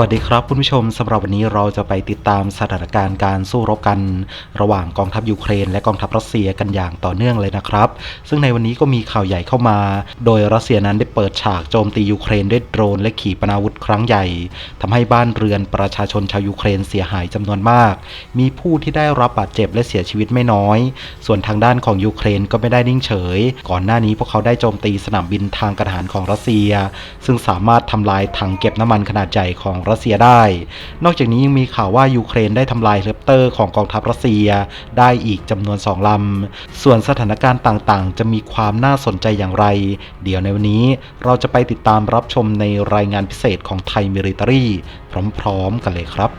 วัสดีครับคุณผู้ชมสำหรับวันนี้เราจะไปติดตามสถานการณ์การสู้รบกัน ระหว่างกองทัพยูเครน และกองทัพรัสเซียกันอย่างต่อเนื่องเลยนะครับ ซึ่งในวันนี้ก็มีข่าวใหญ่เข้ามา โดยรัสเซียนั้นได้เปิดฉากโจมตียูเครนด้วยโดรนและขีปนาวุธครั้งใหญ่ทำให้บ้านเรือนประชาชนชาวยูเครนเสียหายจำนวนมาก มีผู้ที่ได้รับบาดเจ็บและเสียชีวิตไม่น้อย ส่วนทางด้านของยูเครนก็ไม่ได้นิ่งเฉย ก่อนหน้านี้พวกเขาได้โจมตีสนามบินทางกรทหารของรัสเซีย ซึ่งสามารถทำลายถังเก็บน้ำมันขนาดใหญ่ของรัสเซียได้ นอกจากนี้ยังมีข่าวว่ายูเครนได้ทำลายเฮลิคอปเตอร์ของกองทัพรัสเซียได้อีกจำนวนสองลำ ส่วนสถานการณ์ต่างๆ จะมีความน่าสนใจอย่างไร เดี๋ยวในวันนี้เราจะไปติดตามรับชมในรายงานพิเศษของไทยมิลิตรีพร้อมๆกันเลยครับ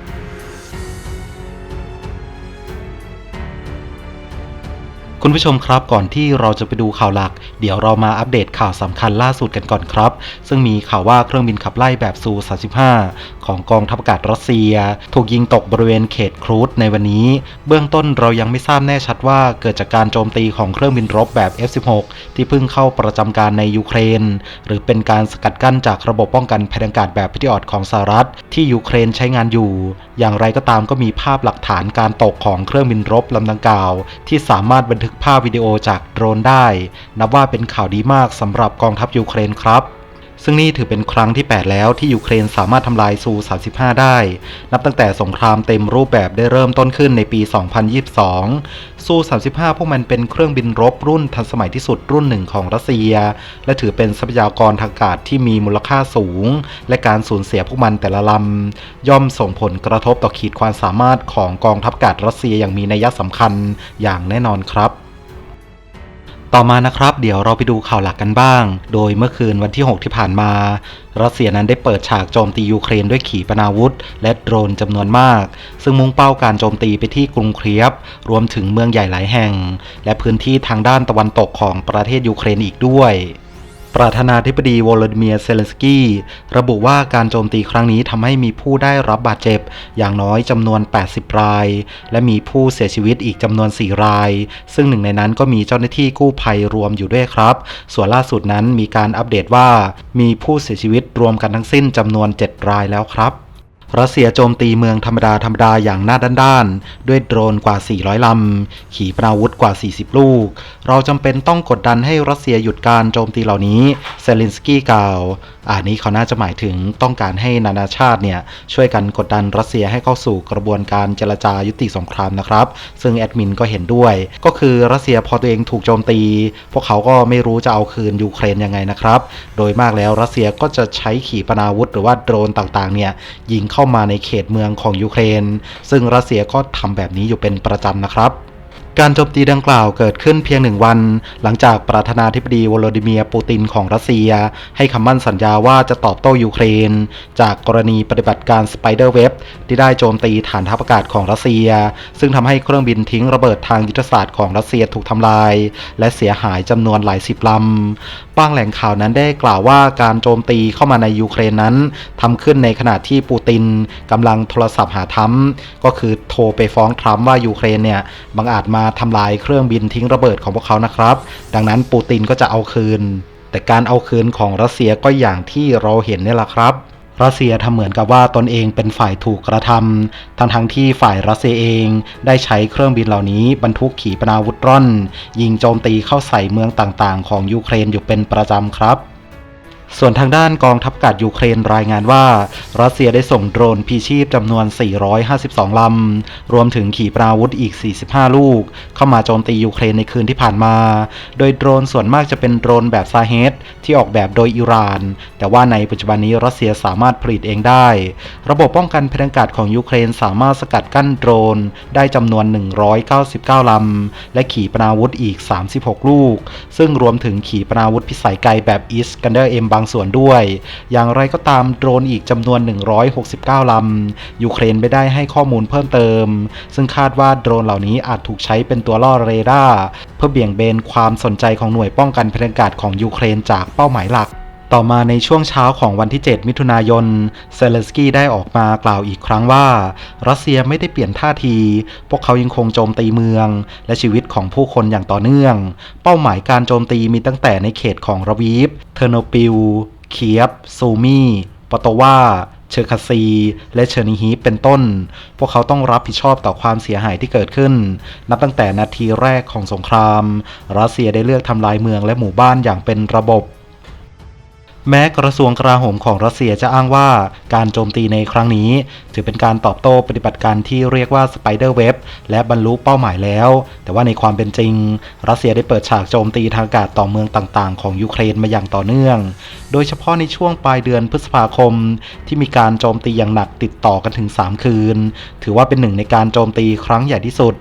คุณผู้ชมครับก่อนที่เราจะไปดูข่าวหลัก เดี๋ยวเรามาอัปเดต ข่าวสำคัญล่าสุดกันก่อนครับ ซึ่งมีข่าวว่าเครื่องบินขับไล่แบบซู35ของกองทัพอากาศรัสเซีย ถูกยิงตกบริเวณเขตครูดในวันนี้ เบื้องต้นเรายังไม่ทราบแน่ชัดว่าเกิดจากการโจมตีของเครื่องบินรบแบบ F16 ที่เพิ่งเข้าประจำการในยูเครน หรือเป็นการสกัดกั้นจากระบบป้องกันภัยอากาศแบบพิทิออดของสหรัฐ ที่ยูเครนใช้งานอยู่ อย่างไรก็ตามก็มีภาพหลักฐานการตกของเครื่องบินรบลำดังกล่าว ที่สามารถบันทึกภาพวิดีโอจากโดรนได้ นับว่าเป็นข่าวดีมากสำหรับกองทัพยูเครนครับ ซึ่งนี่ถือเป็นครั้งที่ 8 แล้วที่ยูเครนสามารถทำลายซู 35 ได้ นับตั้งแต่สงครามเต็มรูปแบบได้เริ่มต้นขึ้นในปี 2022 ซู 35 พวกมันเป็นเครื่องบินรบรุ่นทันสมัยที่สุดรุ่นหนึ่งของรัสเซีย และถือเป็นทรัพยากรทางอากาศที่มีมูลค่าสูง และการสูญเสียพวกมันแต่ละลำย่อมส่งผลกระทบต่อขีดความสามารถของกองทัพอากาศรัสเซียอย่างมีนัยสำคัญอย่างแน่นอนครับ ต่อมานะครับ เดี๋ยวเราไปดูข่าวหลักกันบ้าง โดยเมื่อคืนวันที่ 6 ที่ผ่านมา รัสเซียนั้นได้เปิดฉากโจมตียูเครนด้วยขีปนาวุธ และโดรนจำนวนมาก ซึ่งมุ่งเป้าการโจมตีไปที่กรุงเคียบ รวมถึงเมืองใหญ่หลายแห่ง และพื้นที่ทางด้านตะวันตกของประเทศยูเครนอีกด้วย ประธานาธิบดีวโลดิเมียร์เซเลนสกี้ระบุว่าการโจมตีครั้งนี้ทำให้มีผู้ได้รับบาดเจ็บ อย่างน้อยจำนวน 80 ราย และมีผู้เสียชีวิตอีกจำนวน 4 ราย ซึ่งหนึ่งในนั้นก็มีเจ้าหน้าที่กู้ภัยรวมอยู่ด้วยครับ ส่วนล่าสุดนั้นมีการอัปเดตว่า มีผู้เสียชีวิตรวมกันทั้งสิ้นจำนวน 7 รายแล้วครับ รัสเซียโจมตีเมืองธรรมดาธรรมดาอย่างหน้าด้านๆ ด้วยโดรนกว่า 400 ลำ ขีปนาวุธกว่า 40 ลูก เราจำเป็นต้องกดดันให้รัสเซียหยุดการโจมตีเหล่านี้ เซลินสกี้กล่าว อันนี้เขาน่าจะหมายถึงต้องการให้นานาชาติเนี่ยช่วยกันกดดันรัสเซียให้เข้าสู่กระบวนการเจรจายุติสงครามนะครับ ซึ่งแอดมินก็เห็นด้วย ก็คือรัสเซียพอตัวเองถูกโจมตี พวกเขาก็ไม่รู้จะเอาคืนยูเครนยังไงนะครับ โดยมากแล้วรัสเซียก็จะใช้ขีปนาวุธหรือว่าโดรนต่างๆเนี่ยยิงเข้ามาในเขตเมืองของยูเครน ซึ่งรัสเซียก็ทำแบบนี้อยู่เป็นประจำนะครับการโจมตีดังกล่าวเกิดขึ้นเพียงหนึ่งวัน หลังจากประธานาธิบดีวโลดิเมียร์ปูตินของรัสเซีย ให้คำมั่นสัญญาว่าจะตอบโต้ยูเครน จากกรณีปฏิบัติการสไปเดอร์เว็บที่ได้โจมตีฐานทัพอากาศของรัสเซีย ซึ่งทำให้เครื่องบินทิ้งระเบิดทางยุทธศาสตร์ของรัสเซียถูกทำลาย และเสียหายจำนวนหลายสิบลำ บางแหล่งข่าวนั้นได้กล่าวว่าการโจมตีเข้ามาในยูเครนนั้นทำขึ้นในขณะที่ปูตินกำลังโทรศัพท์หาทรัมป์ก็คือโทรไปฟ้องทรัมป์ว่ายูเครนเนี่ยบังอาจมาทำลายเครื่องบินทิ้งระเบิดของพวกเขานะครับ ดังนั้นปูตินก็จะเอาคืน แต่การเอาคืนของรัสเซียก็อย่างที่เราเห็นนี่แหละครับ รัสเซียทำเหมือนกับว่าตนเองเป็นฝ่ายถูกกระทำทั้งทั้งที่ฝ่ายรัสเซียเองได้ใช้เครื่องบินเหล่านี้บรรทุกขีปนาวุธร่อน ยิงโจมตีเข้าใส่เมืองต่างๆ ของยูเครนอยู่เป็นประจำครับ ส่วนทางด้านกองทัพอากาศยูเครนรายงานว่า รัสเซียได้ส่งโดรนพีชีพจำนวน 452 ลำ รวมถึงขีปนาวุธอีก 45 ลูก เข้ามาโจมตียูเครนในคืนที่ผ่านมา โดยโดรนส่วนมากจะเป็นโดรนแบบซาเฮดที่ออกแบบโดยอิหร่าน แต่ว่าในปัจจุบันนี้รัสเซียสามารถผลิตเองได้ ระบบป้องกันภัยอากาศของยูเครนสามารถสกัดกั้นโดรนได้จำนวน 199 ลำ และขีปนาวุธอีก 36 ลูก ซึ่งรวมถึงขีปนาวุธพิสัยไกลแบบอิสกันเดอร์เอ็มบางส่วนด้วย อย่างไรก็ตามโดรนอีกจำนวน 169 ลำ ยูเครนไม่ได้ให้ข้อมูลเพิ่มเติม ซึ่งคาดว่าโดรนเหล่านี้อาจถูกใช้เป็นตัวล่อเรดาร์เพื่อเบี่ยงเบนความสนใจของหน่วยป้องกันภัยอากาศของยูเครนจากเป้าหมายหลัก ต่อมาในช่วงเช้าของวันที่ 7 มิถุนายน เซเลนสกี้ได้ออกมากล่าวอีกครั้งว่า รัสเซียไม่ได้เปลี่ยนท่าที พวกเขายังคงโจมตีเมือง และชีวิตของผู้คนอย่างต่อเนื่อง เป้าหมายการโจมตีมีตั้งแต่ในเขตของระวีฟ เทอร์โนปิล เคียบ ซูมีปโตวาเชอร์คาซี และเชอร์นิฮีเป็นต้น พวกเขาต้องรับผิดชอบต่อความเสียหายที่เกิดขึ้น นับตั้งแต่นาทีแรกของสงคราม รัสเซียได้เลือกทำลายเมืองและหมู่บ้านอย่างเป็นระบบ แม้กระทรวงกลาโหมของรัสเซียจะอ้างว่าการโจมตีในครั้งนี้ ถือเป็นการตอบโต้ปฏิบัติการที่เรียกว่าสไปเดอร์เว็บและบรรลุเป้าหมายแล้ว แต่ว่าในความเป็นจริง รัสเซียได้เปิดฉากโจมตีทางอากาศต่อเมืองต่างๆ ของยูเครนมาอย่างต่อเนื่อง โดยเฉพาะในช่วงปลายเดือนพฤษภาคม ที่มีการโจมตีอย่างหนักติดต่อกันถึง 3 คืน ถือว่าเป็นหนึ่งในการโจมตีครั้งใหญ่ที่สุด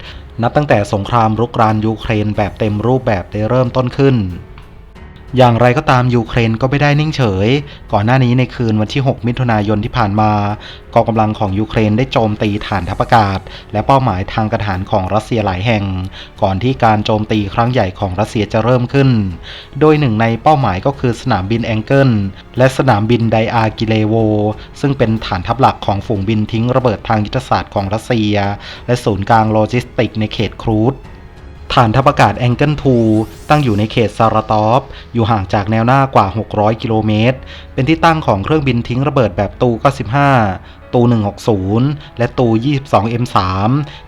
นับตั้งแต่สงครามรุกรานยูเครนแบบเต็มรูปแบบได้เริ่มต้นขึ้น อย่างไรก็ตามยูเครนก็ไม่ได้นิ่งเฉย ก่อนหน้านี้ในคืนวันที่ 6 มิถุนายนที่ผ่านมากองกำลังของยูเครนได้โจมตีฐานทัพอากาศ และเป้าหมายทางกรทหารของรัสเซียหลายแห่ง ก่อนที่การโจมตีครั้งใหญ่ของรัสเซียจะเริ่มขึ้น โดยหนึ่งในเป้าหมายก็คือสนามบินแองเกิลและสนามบินไดอากิเลโว ซึ่งเป็นฐานทัพหลักของฝูงบินทิ้งระเบิดทางยุทธศาสตร์ของรัสเซีย และศูนย์กลางโลจิสติกในเขตครูด ฐานทัพอากาศแองเกิลทูตั้งอยู่ในเขตซาราตอฟอยู่ห่างจากแนวหน้ากว่า 600 กิโลเมตร เป็นที่ตั้งของเครื่องบินทิ้งระเบิดแบบตู 95 ตู 160 และตู 22 M3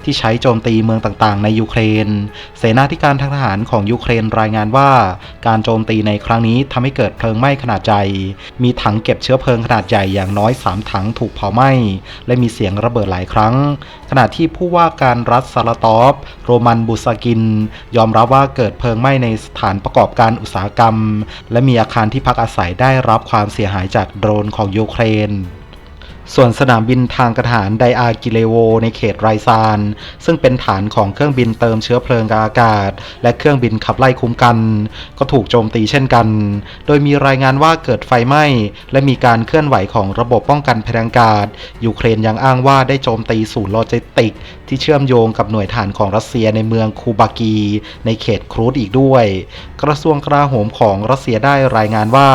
ที่ใช้โจมตีเมืองต่างๆ ในยูเครน เสนาธิการทางทหารของยูเครนรายงานว่า การโจมตีในครั้งนี้ทำให้เกิดเพลิงไหม้ขนาดใหญ่ มีถังเก็บเชื้อเพลิงขนาดใหญ่อย่างน้อย 3 ถังถูกเผาไหม้ และมีเสียงระเบิดหลายครั้ง ขณะที่ผู้ว่าการรัฐซาราตอฟ โรมันบูซากิน ยอมรับว่าเกิดเพลิงไหม้ในสถานประกอบการอุตสาหกรรม และมีอาคารที่พักอาศัยได้รับความเสียหายจากโดรนของยูเครน ส่วนสนามบินทางกระฐานไดอากิเลโวในเขตไรซาน ซึ่งเป็นฐานของเครื่องบินเติมเชื้อเพลิงกับอากาศ และเครื่องบินขับไล่คุ้มกัน ก็ถูกโจมตีเช่นกัน โดยมีรายงานว่าเกิดไฟไหม้ และมีการเคลื่อนไหวของระบบป้องกันภัยทางอากาศ ยูเครนยังอ้างว่าได้โจมตีศูนย์โลจิสติก ที่เชื่อมโยงกับหน่วยฐานของรัสเซียในเมืองคูบากี ในเขตครูดอีกด้วย กระทรวงกลาโหมของรัสเซียได้รายงานว่า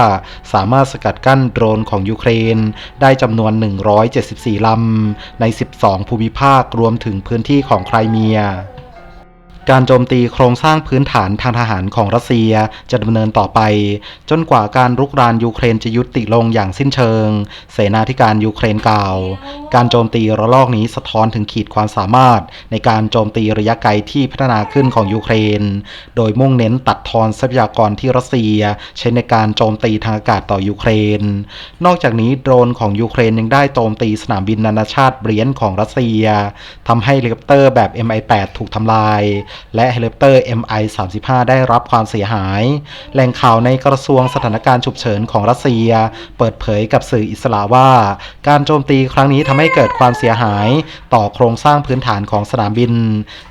สามารถสกัดกั้นโดรนของยูเครน ได้จำนวน174 ลำ ใน 12 ภูมิภาครวมถึงพื้นที่ของไครเมีย การโจมตีโครงสร้างพื้นฐานทางทหารของรัสเซียจะดำเนินต่อไป จนกว่าการรุกรานยูเครนจะยุติลงอย่างสิ้นเชิง เสนาธิการยูเครนกล่าว การโจมตีระลอกนี้สะท้อนถึงขีดความสามารถ ในการโจมตีระยะไกลที่พัฒนาขึ้นของยูเครน โดยมุ่งเน้นตัดทอนทรัพยากรที่รัสเซีย ใช้ในการโจมตีทางอากาศต่อยูเครน นอกจากนี้โดรนของยูเครนยังได้โจมตีสนามบินนานาชาติเบรียนของรัสเซียทำให้เฮลิคอปเตอร์แบบ MI8 ถูกทำลายและเฮลิคอปเตอร์ MI35 ได้รับความเสียหาย แหล่งข่าวในกระทรวงสถานการณ์ฉุกเฉินของรัสเซีย เปิดเผยกับสื่ออิสระว่า การโจมตีครั้งนี้ทำให้เกิดความเสียหาย ต่อโครงสร้างพื้นฐานของสนามบิน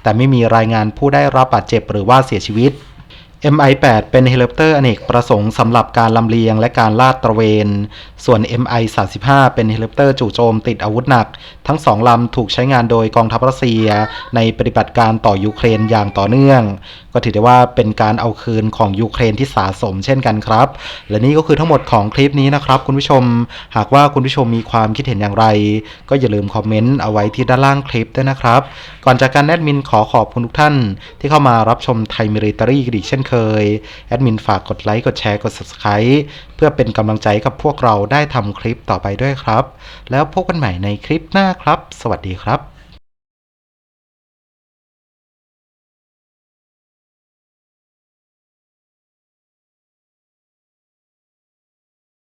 แต่ไม่มีรายงานผู้ได้รับบาดเจ็บหรือว่าเสียชีวิต MI8 เป็นเฮลิคอปเตอร์อเนกประสงค์สำหรับการลำเลียงและการลาดตระเวน ส่วน MI35 เป็นเฮลิคอปเตอร์จู่โจมติดอาวุธหนัก ทั้งสองลำถูกใช้งานโดยกองทัพรัสเซีย ในปฏิบัติการต่อยูเครนอย่างต่อเนื่อง ก็ถือได้ว่าเป็นการเอาคืนของยูเครนที่สะสมเช่นกันครับ และนี่ก็คือทั้งหมดของคลิปนี้นะครับ คุณผู้ชม หากว่าคุณผู้ชมมีความคิดเห็นอย่างไร ก็อย่าลืมคอมเมนต์เอาไว้ที่ด้านล่างคลิปด้วยนะครับ ก่อนจากการแอดมินขอขอบคุณทุกท่าน ที่เข้ามารับชมไทยมิริตารีกันอีกเช่นเคย แอดมินฝากกดไลค์ กดแชร์ กด Subscribe เพื่อเป็นกำลังใจกับพวกเราได้ทำคลิปต่อไปด้วยครับ แล้วพบกันใหม่ในคลิปหน้าครับ สวัสดีครับ